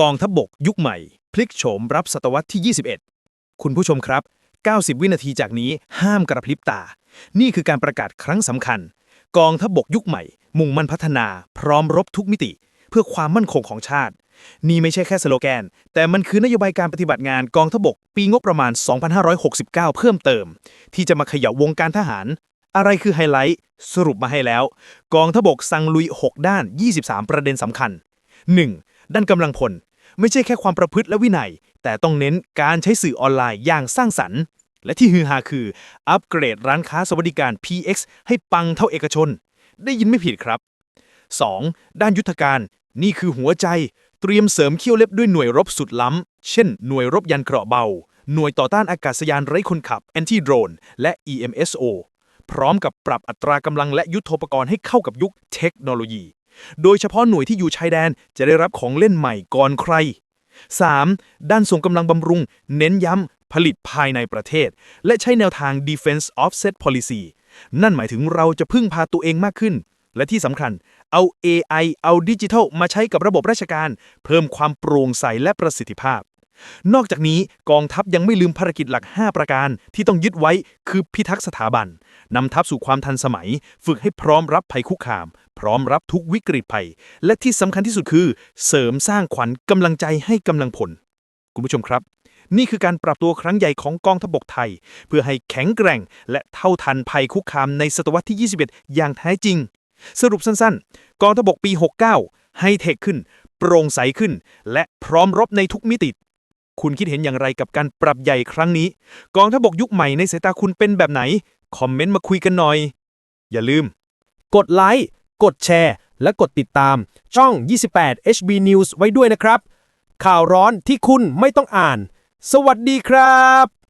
กองทัพบบกยุคใหม่ พลิกโฉมรับศตวรรษที่ 21 คุณผู้ชมครับ 90 วินาทีจากนี้ห้ามกระพริบตา นี่คือการประกาศครั้งสำคัญ กองทัพบบกยุคใหม่ มุ่งมั่นพัฒนา พร้อมรบทุกมิติ เพื่อความมั่นคงของชาติ นี่ไม่ใช่แค่สโลแกน แต่มันคือนโยบายการปฏิบัติงานกองทัพบกปีงบประมาณ 2569 เพิ่มเติม ที่จะมาเขย่าวงการทหาร อะไรคือไฮไลท์ สรุปมาให้แล้ว กองทัพบกสั่งลุย 6 ด้าน 23 ประเด็นสำคัญ 1. ด้านกำลังพล ไม่ใช่แค่ความประพฤติและวินัย แต่ต้องเน้นการใช้สื่อออนไลน์อย่างสร้างสรรค์ และที่ฮือฮาคือ อัปเกรดร้านค้าสวัสดิการ PX ให้ปังเท่าเอกชน ได้ยินไม่ผิดครับ 2. ด้านยุทธการ นี่คือหัวใจ เตรียมเสริมเขี้ยวเล็บด้วยหน่วยรบสุดล้ำ เช่น หน่วยรบยันเกราะเบา หน่วยต่อต้านอากาศยานไร้คนขับ Anti Drone และ EMSO พร้อมกับปรับอัตรากำลังและยุทโธปกรณ์ให้เข้ากับยุคเทคโนโลยี โดยเฉพาะหน่วยที่อยู่ชายแดนจะได้รับของเล่นใหม่ก่อนใคร 3. ด้านส่งกำลังบำรุง เน้นย้ำ ผลิตภายในประเทศ และใช้แนวทาง Defense Offset Policy นั่นหมายถึงเราจะพึ่งพาตัวเองมากขึ้น และที่สำคัญ เอา AI เอาดิจิทัลมาใช้กับระบบราชการ เพิ่มความโปร่งใสและประสิทธิภาพ นอกจากนี้กองทัพยังไม่ลืมภารกิจหลัก 5 ประการที่ต้องยึดไว้คือพิทักษ์สถาบันนำทัพสู่ความทันสมัย ฝึกให้พร้อมรับภัยคุกคาม พร้อมรับทุกวิกฤตภัย และที่สำคัญที่สุดคือ เสริมสร้างขวัญกำลังใจให้กำลังผล คุณผู้ชมครับ นี่คือการปรับตัวครั้งใหญ่ของกองทัพบกไทย เพื่อให้แข็งแกร่ง และเท่าทันภัยคุกคามในศตวรรษที่ 21 อย่างแท้จริง สรุปสั้นๆ กองทัพบกปี 69 ให้เทคขึ้น โปร่งใสขึ้น และพร้อมรบในทุกมิติ คุณคิดเห็นอย่างไรกับการปรับใหญ่ครั้งนี้ กองทัพบกยุคใหม่ในสายตาคุณเป็นแบบไหน คอมเมนต์มาคุยกันหน่อย อย่าลืม กดไลค์กดแชร์ และกดติดตาม ช่อง 28 HB News ไว้ด้วยนะครับ ข่าวร้อนที่คุณไม่ต้องอ่าน สวัสดีครับ